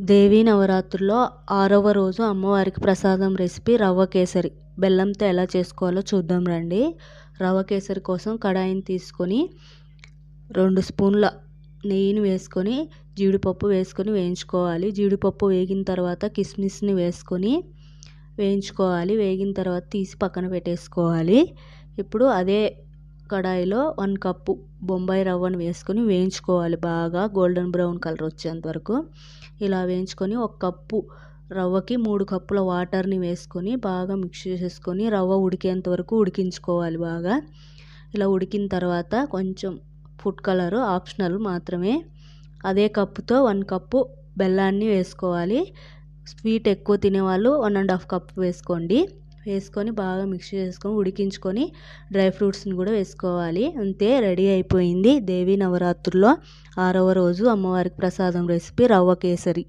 దేవీ నవరాత్రుల్లో ఆరవ రోజు అమ్మవారికి ప్రసాదం రెసిపీ రవ్వ కేసరి. బెల్లంతో ఎలా చేసుకోవాలో చూద్దాం రండి. రవ్వ కేసరి కోసం కడాయిని తీసుకొని రెండు స్పూన్ల నెయ్యిని వేసుకొని జీడిపప్పు వేసుకొని వేయించుకోవాలి. జీడిపప్పు వేగిన తర్వాత కిస్మిస్ని వేసుకొని వేయించుకోవాలి. వేగిన తర్వాత తీసి పక్కన పెట్టేసుకోవాలి. ఇప్పుడు అదే కడాయిలో వన్ కప్పు బొంబాయి రవ్వను వేసుకొని వేయించుకోవాలి. బాగా గోల్డెన్ బ్రౌన్ కలర్ వచ్చేంత వరకు. ఇలా వేయించుకొని ఒక కప్పు రవ్వకి మూడు కప్పుల వాటర్ని వేసుకొని బాగా మిక్స్ చేసేసుకొని రవ్వ ఉడికేంత వరకు ఉడికించుకోవాలి బాగా. ఇలా ఉడికిన తర్వాత కొంచెం ఫుడ్ కలర్ ఆప్షనల్ మాత్రమే. అదే కప్పుతో వన్ కప్పు బెల్లాన్ని వేసుకోవాలి. స్వీట్ ఎక్కువ తినేవాళ్ళు వన్ అండ్ హాఫ్ కప్ వేసుకోండి. వేసుకొని బాగా మిక్స్ చేసుకొని ఉడికించుకొని డ్రై ఫ్రూట్స్ని కూడా వేసుకోవాలి. అంతే రెడీ అయిపోయింది దేవీ నవరాత్రుల్లో. ఆరవ రోజు అమ్మవారికి ప్రసాదం రెసిపీ రవ్వ కేసరి.